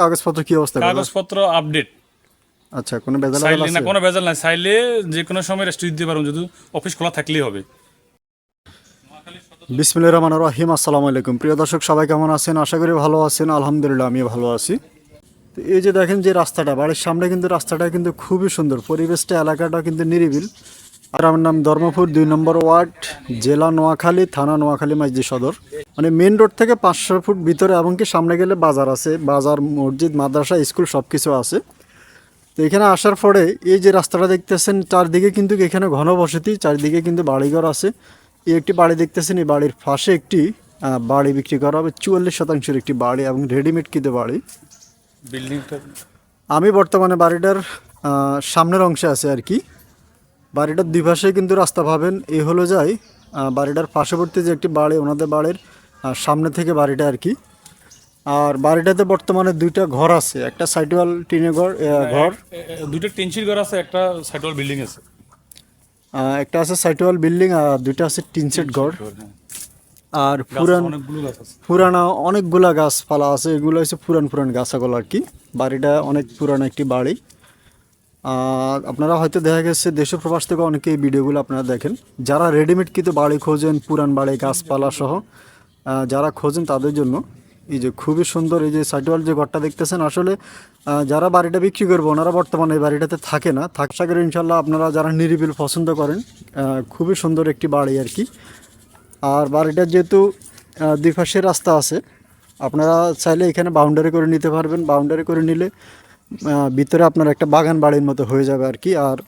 কাগজপত্র কি অবস্থা কাগজপত্র আপডেট আচ্ছা কোনো বেজাল চাইলে আছে না কোনো ভেজাল নাই। চাইলে যে কোনো সময় রেস্ট দিতে পারব যদি অফিস খোলা থাকলেই হবে। বিসমিল্লাহ রহমান রহিম আসসালামু আলাইকুম। প্রিয় দর্শক সবাই কেমন আছেন? আশা করি ভালো আছেন। আলহামদুলিল্লাহ আমিও ভালো আছি। তো এই যে দেখেন যে রাস্তাটা বাড়ির সামনে কিন্তু রাস্তাটা কিন্তু খুবই সুন্দর। পরিবেশটা এলাকাটা কিন্তু নিরিবিল। আর আমার নাম ধর্মপুর দুই নম্বর ওয়ার্ড জেলা নোয়াখালী থানা নোয়াখালী মাইজি সদর। মানে মেন রোড থেকে পাঁচশো ফুট ভিতরে এমনকি সামনে গেলে বাজার আছে বাজার মসজিদ মাদ্রাসা স্কুল সব কিছু আছে। তো এখানে আসার পরে এই যে রাস্তাটা দেখতেছেন চারদিকে কিন্তু এখানে ঘন বসতি চারদিকে কিন্তু বাড়িঘর আছে। এই একটি বাড়ি দেখতেছেন এই বাড়ির পাশে একটি বাড়ি বিক্রি করা হবে চুয়াল্লিশ শতাংশের একটি বাড়ি এবং রেডিমেড কিন্তু বাড়ি। বিল্ডিংটা আমি বর্তমানে বাড়িটার সামনের অংশে আছে আর কি। বাড়িটার দুই পাশে কিন্তু রাস্তা পাবেন। এই হলো যাই বাড়িটার পার্শ্ববর্তী যে একটি বাড়ি ওনাদের বাড়ির সামনে থেকে বাড়িটা আর কি। আর বাড়িটাতে বর্তমানে দুইটা ঘর আছে একটা সাইডওয়াল টিনের ঘর ঘর। এ- এ- দুইটা টিনশির ঘর আছে একটা সাইডওয়াল বিল্ডিং আছে। একটা আছে সাইটওয়াল বিল্ডিং আর দুইটা আছে টিন সেট ঘর। আর পুরান পুরানা অনেকগুলা গাছপালা আছে এগুলো হচ্ছে পুরান পুরান গাছাগুলো আর কি। বাড়িটা অনেক পুরানো একটি বাড়ি। আপনারা হয়তো দেখা গেছে দেশের প্রবাস থেকে অনেকে এই ভিডিওগুলো আপনারা দেখেন। যারা রেডিমেড কিন্তু বাড়ি খোঁজেন, পুরান বাড়ি, গাছপালা সহ যারা খোঁজেন তাদের জন্য এই যে খুবই সুন্দর এই যে সাইটওয়াল যে ঘরটা দেখতেছেন, আসলে যারা বাড়িটা বিক্রি করব, ওনারা বর্তমানে এই বাড়িটাতে থাকে না। থাকসা করে ইনশাল্লাহ আপনারা যারা নিরিবিল পছন্দ করেন খুবই সুন্দর একটি বাড়ি আর কি। আর বাড়িটার যেহেতু দুই রাস্তা আছে, আপনারা চাইলে এখানে বাউন্ডারি করে নিতে পারবেন। বাউন্ডারি করে নিলে ভিতরে আপনার একটা বাগান বাড়ির মতো হয়ে যাবে আর কি। আর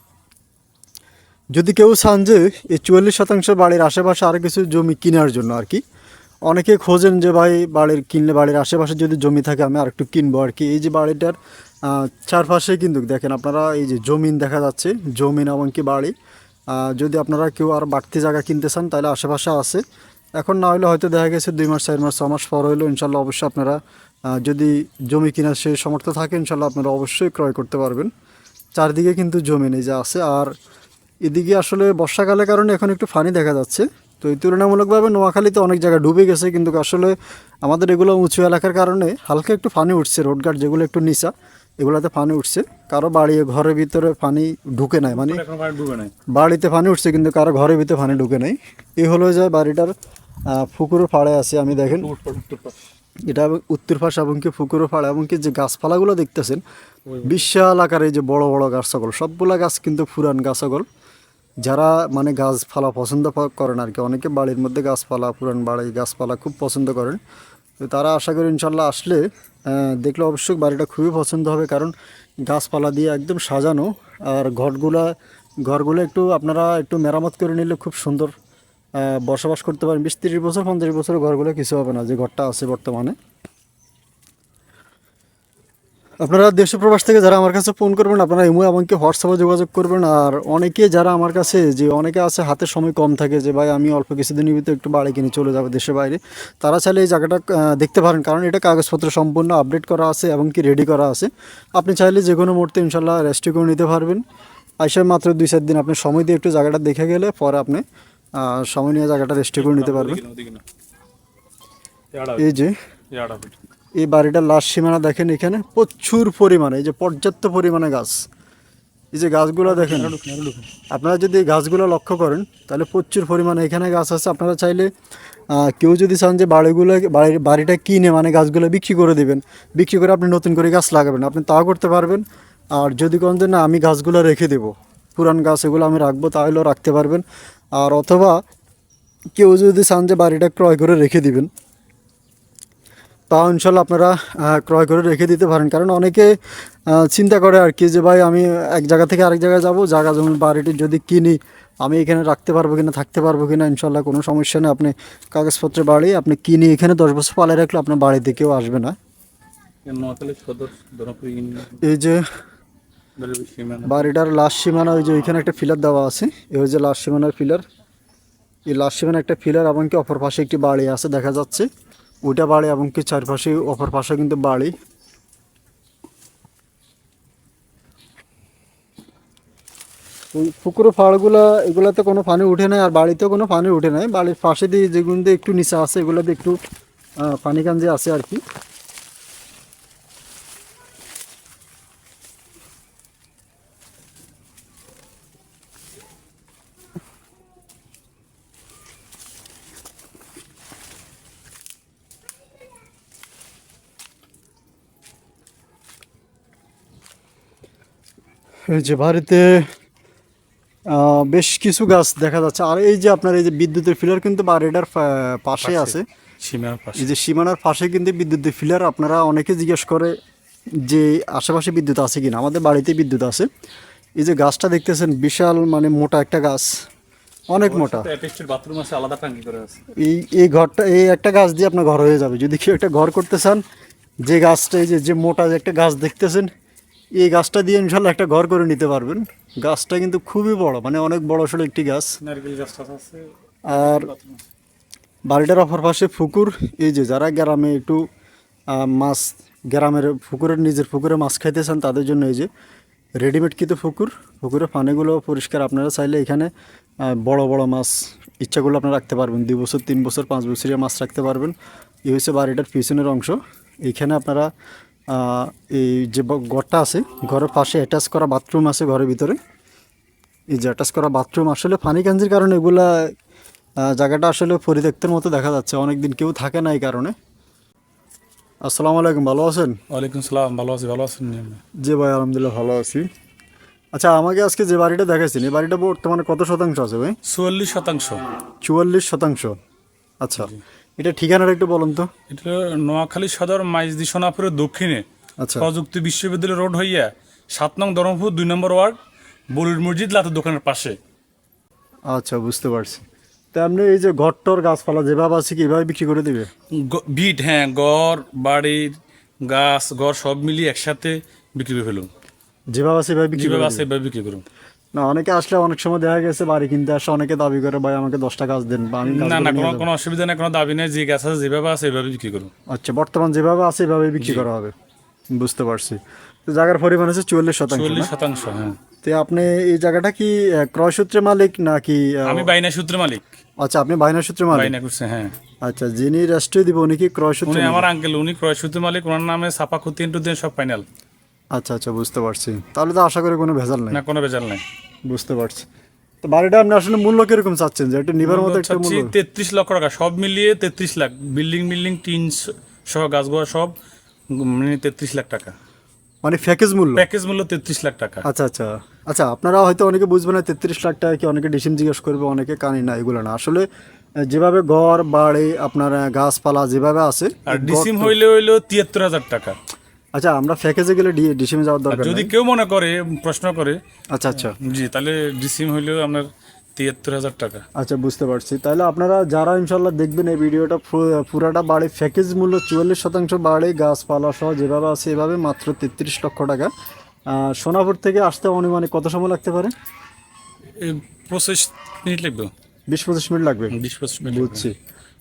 যদি কেউ চান যে এই চুয়াল্লিশ শতাংশ বাড়ির আশেপাশে আরও কিছু জমি কেনার জন্য আর কি, অনেকে খোঁজেন যে ভাই বাড়ির কিনলে বাড়ির আশেপাশে যদি জমি থাকে আমি আর একটু কিনবো আর কি। এই যে বাড়িটার চারপাশে কিন্তু দেখেন আপনারা এই যে জমিন দেখা যাচ্ছে, জমিন এমনকি বাড়ি। যদি আপনারা কেউ আর বাড়তি জায়গা কিনতে চান তাহলে আশেপাশে আছে। এখন না হলে হয়তো দেখা গেছে দুই মাস, চার মাস, ছ মাস পর হইল ইনশাল্লাহ অবশ্যই আপনারা যদি জমি কেনার সে সমর্থ থাকে ইনশাল্লাহ আপনারা অবশ্যই ক্রয় করতে পারবেন। চারদিকে কিন্তু জমি নেই যা আছে। আর এদিকে আসলে বর্ষাকালের কারণে এখন একটু ফানি দেখা যাচ্ছে। তো এই তুলনামূলকভাবে নোয়াখালীতে অনেক জায়গা ডুবে গেছে কিন্তু আসলে আমাদের এগুলো উঁচু এলাকার কারণে হালকা একটু ফানি উঠছে। রোডঘাট যেগুলো একটু নিচা এগুলোতে ফানি উঠছে। কারও বাড়ি ঘরের ভিতরে ফানি ঢুকে নাই। মানে বাড়িতে পানি উঠছে কিন্তু কারও ঘরের ভিতরে পানি ঢুকে নাই। এই হলো যে বাড়িটার পুকুরের ফাড়ে আছে আমি দেখেন। এটা উত্তর পাশে এবং কি পুকুরের ফাড়ে এবং কি যে গাছপালাগুলো দেখতেছেন বিশাল আকারে যে বড় বড় গাছ সকল সবগুলা গাছ কিন্তু পুরান গাছ সকল যারা মানে গাছপালা পছন্দ করেন আর কি অনেকে বাড়ির মধ্যে গাছপালা পুরান বাড়ি গাছপালা খুব পছন্দ করেন। তো তারা আশা করি ইনশাল্লাহ আসলে দেখলে অবশ্যই বাড়িটা খুবই পছন্দ হবে কারণ গাছপালা দিয়ে একদম সাজানো আর ঘরগুলা ঘরগুলো একটু আপনারা একটু মেরামত করে নিলে খুব সুন্দর বসবাস করতে পারেন। বিশ, তিরিশ বছর, পঞ্চাশ বছর ঘরগুলো কিছু হবে না, যে ঘরটা আছে বর্তমানে। আপনারা দেশ প্রবাস থেকে যারা আমার কাছে ফোন করবেন, আপনারা এমনি এমনকি হোয়াটসঅ্যাপে যোগাযোগ করবেন। আর অনেকে যারা আমার কাছে, যে অনেকে আছে, হাতে সময় কম থাকে, যে ভাই আমি অল্প কিছুদিনের ভিতরে একটু বাড়ি কিনে চলে যাব দেশের বাইরে, তারা চাইলে এই জায়গাটা দেখতে পারেন। কারণ এটা কাগজপত্র সম্পূর্ণ আপডেট করা আছে এবং কি রেডি করা আছে। আপনি চাইলে যে কোনো মুহূর্তে ইনশাল্লাহ রেস্টি করে নিতে পারবেন। আইসা মাত্র দুই, চার দিন আপনি সময় দিয়ে একটু জায়গাটা দেখে গেলে, পরে আপনি সময় নিয়ে জায়গাটা রেস্টি করে নিতে পারবেন এই যে এই বাড়িটার লাস্ট সীমানা দেখেন এখানে প্রচুর পরিমাণে এই যে পর্যাপ্ত পরিমাণে গাছ। এই যে গাছগুলো দেখেন আপনারা যদি গাছগুলো লক্ষ্য করেন তাহলে প্রচুর পরিমাণে এখানে গাছ আছে। আপনারা চাইলে কেউ যদি চান যে বাড়িগুলো বাড়িটা কিনে মানে গাছগুলো বিক্রি করে দেবেন। বিক্রি করে আপনি নতুন করে গাছ লাগাবেন। আপনি তাও করতে পারবেন। আর যদি কোন যে না আমি গাছগুলো রেখে দেবো। পুরান গাছ এগুলো আমি রাখব তাহলেও রাখতে পারবেন। আর অথবা কেউ যদি চান যে বাড়িটা ক্রয় করে রেখে দিবেন তা ইনশাল্লাহ আপনারা ক্রয় করে রেখে দিতে পারেন। কারণ অনেকে চিন্তা করে আর কি যে ভাই আমি এক জায়গা থেকে আরেক জায়গায় যাব জায়গা জমি বাড়িটি যদি কিনি আমি এখানে রাখতে পারব কিনা থাকতে পারব কিনা ইনশাল্লাহ কোনো সমস্যা নেই। আপনি কাগজপত্রে বাড়ি আপনি কিনে এখানে দশ বছর পালে রাখলে আপনার বাড়িতে কেউ আসবে না। এই যে বাড়িটার লাস্ট সীমানা, ওই যে ওইখানে একটা ফিলার দেওয়া আছে। এই হচ্ছে লাস্ট সীমানার ফিলার। এই লাস্ট সীমানা একটা ফিলার এবং কি অপর পাশে একটি বাড়ি আছে, দেখা যাচ্ছে। ওইটা বাড়ি এবং কি চারপাশে, অপর পাশে কিন্তু বাড়ি। ওই পুকুরের ফাড়গুলো, এগুলাতে কোনো পানি উঠে নাই আর বাড়িতেও কোনো পানি উঠে নাই। বাড়ির পাশে দিয়ে যেগুলো একটু নিচে আছে, এগুলোতে একটু পানি কাঞ্জি আছে আর কি। এই যে বাড়িতে বেশ কিছু গাছ দেখা যাচ্ছে। আর এই যে আপনার এই যে বিদ্যুতের ফিলার কিন্তু বাড়িটার পাশে আছে। পাশে। এই যে সীমানার পাশে কিন্তু বিদ্যুতের ফিলার। আপনারা অনেকে জিজ্ঞেস করে যে আশেপাশে বিদ্যুৎ আছে কিনা। আমাদের বাড়িতে বিদ্যুৎ আছে। এই যে গাছটা দেখতেছেন বিশাল মানে মোটা একটা গাছ। অনেক মোটা। বাথরুম আছে আলাদা টাঙ্কি করে আছে। এই এই ঘরটা এই একটা গাছ দিয়ে আপনার ঘর হয়ে যাবে। যদি কেউ একটা ঘর করতে চান যে গাছটা এই যে যে মোটা যে একটা গাছ দেখতেছেন এই গাছটা দিয়ে ইনশাল্লাহ একটা ঘর করে নিতে পারবেন। গাছটা কিন্তু খুবই বড় মানে অনেক বড় সড়ো একটি গাছ। আর বাড়িটার অপর পাশে পুকুর এই যে যারা গ্রামে একটু মাছ গ্রামের পুকুরের নিজের পুকুরে মাছ খাইতে চান তাদের জন্য এই যে রেডিমেড কিন্তু পুকুর। পুকুরের পানিগুলো পরিষ্কার আপনারা চাইলে এখানে বড় বড় মাছ ইচ্ছাগুলো আপনারা রাখতে পারবেন। দুই বছর তিন বছর পাঁচ বছরের মাছ রাখতে পারবেন। এই হচ্ছে বাড়িটার পিছনের অংশ। এইখানে আপনারা এই যে ঘরটা আছে ঘরের পাশে অ্যাটাচ করা বাথরুম আছে ঘরের ভিতরে। এই যে অ্যাটাচ করা বাথরুম আসলে পানি কাঞ্জির কারণে এগুলা জায়গাটা আসলে পরিত্যক্তের মতো দেখা যাচ্ছে। অনেকদিন কেউ থাকে না এই কারণে। আসসালামু আলাইকুম ভালো আছেন? ওয়ালাইকুম সালাম ভালো আছি ভালো আছেন জি ভাই আলহামদুলিল্লাহ ভালো আছি। আচ্ছা আমাকে আজকে যে বাড়িটা দেখাচ্ছেন এই বাড়িটা বর্তমানে কত শতাংশ আছে ভাই? চুয়াল্লিশ শতাংশ। চুয়াল্লিশ শতাংশ। আচ্ছা এটা ঠিকানাটা একটু বলুন তো। এটা নোয়াখালী সদর মাইজদি সোনাপুরের দক্ষিণে। আচ্ছা। প্রযুক্তি বিশ্ববিদ্যালয় রোড হইয়া সাত নং ধরমপুর দুই নম্বর ওয়ার্ড বলুর মসজিদ লাতের দোকানের পাশে। আচ্ছা বুঝতে পারছি। তা আপনি এই যে ঘরটর গাছপালা যেভাবে আছে কি এভাবে বিক্রি করে দিবে? বিট হ্যাঁ গড় বাড়ির গাছ গড় সব মিলিয়ে একসাথে বিক্রি করে ফেলুন। যেভাবে আছে এভাবে বিক্রি যেভাবে আছে এভাবে বিক্রি করুন। না অনেকে আসলে অনেক সময় দেখা গেছে বাড়ি কিনতে আসে অনেকে দাবি করে ভাই আমাকে দশটা গাছ দেন বা আমি না না কোনো কোনো অসুবিধা নেই কোনো দাবি নেই যে গাছ আছে যেভাবে আছে এভাবে বিক্রি করুন। আচ্ছা বর্তমান যেভাবে আছে এভাবে বিক্রি করা হবে। বুঝতে পারছি। তো জায়গার পরিমাণ আছে চুয়াল্লিশ শতাংশ চল্লিশ না? শতাংশ হ্যাঁ। তো আপনি এই জায়গাটা কি আহ, ক্রয়সূত্রে মালিক নাকি আমি বাইনা সূত্র মালিক। আচ্ছা আপনি বাইনা সূত্রে মালিক? বাইনা করছে হ্যাঁ। আচ্ছা যিনি রাষ্ট্রীয় দিব উনি কি ক্রয়সূত্রে উনি মালিক? আমার আঙ্কেল উনি ক্রয় সূত্র মালিক ওনার নামে ছাপা খুতিন টুতিন সব ফাইনাল আচ্ছা আচ্ছা বুঝতে পারছি। তাহলে তো আশা করি কোনো ভেজাল নাই। না কোনো ভেজাল নাই। বুঝতে পারছি। তো বাড়িটা আপনি আসলে মূল্য কীরকম চাচ্ছেন? যে এটা নিবার মতো একটা মূল্য তেত্রিশ লক্ষ টাকা। সব মিলিয়ে তেত্রিশ লাখ। বিল্ডিং বিল্ডিং টিন সহ গাছগুলো সব মানে তেত্রিশ লাখ টাকা। মানে প্যাকেজ মূল্য? প্যাকেজ মূল্য তেত্রিশ লাখ টাকা। আচ্ছা আচ্ছা। আচ্ছা আপনারা হয়তো অনেকে বুঝবেন না তেত্রিশ লাখ টাকা কি অনেকে ডিসিম জিজ্ঞেস করবে অনেকে কানি না এগুলো না। আসলে যেভাবে ঘর বাড়ি আপনার গাছপালা যেভাবে আছে আর ডিসিম হইলে হইল তিয়াত্তর হাজার টাকা। আচ্ছা আমরা প্যাকেজে গেলে ডিসিমে যাওয়ার দরকার যদি কেউ মনে করে প্রশ্ন করে আচ্ছা আচ্ছা। জি তাহলে ডিসিম হইলেও আপনার তিয়াত্তর হাজার টাকা। আচ্ছা বুঝতে পারছি। তাহলে আপনারা যারা ইনশাল্লাহ দেখবেন এই ভিডিওটা পুরাটা বাড়ি প্যাকেজ মূল্য চুয়াল্লিশ শতাংশ বাড়ে গাছপালা সহ যেভাবে আছে এভাবে মাত্র তেত্রিশ লক্ষ টাকা। সোনাপুর থেকে আসতে অনুমানে কত সময় লাগতে পারে? পঁচিশ মিনিট লাগবে। বিশ পঁচিশ মিনিট লাগবে? বিশ পঁচিশ মিনিট বুঝছি।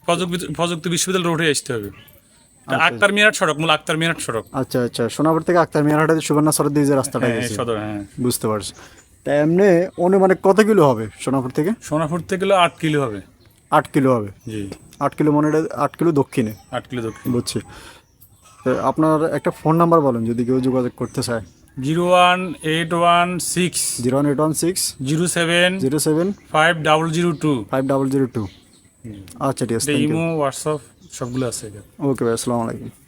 প্রযুক্তি প্রযুক্তি বিশ্ববিদ্যালয় রোডে আসতে হবে। আক্তার মিনাট সড়ক মূল আক্তার মিনাট সড়ক। আচ্ছা আচ্ছা। সোনাপুর থেকে আক্তার মিয়ারহাটে সুবর্ণা সরের দিকে যে রাস্তাটা হ্যাঁ গেছে। সদর হ্যাঁ। বুঝতে পারছি। তা এমনি অনুমানে কত কিলো হবে সোনাপুর থেকে? সোনাপুর থেকে আট কিলো হবে। আট কিলো হবে? জি। আট কিলো মনে আট কিলো দক্ষিণে। আট কিলো দক্ষিণ। বুঝছি। আপনার একটা ফোন নাম্বার বলেন যদি কেউ যোগাযোগ করতে চায়। Zero one eight one six zero one eight one six zero seven zero seven five double zero two. Five double zero two. আচ্ছা ঠিক আছে ইমো হোয়াটসঅ্যাপ সবগুলো আছে ওকে ভাই আসসালামু আলাইকুম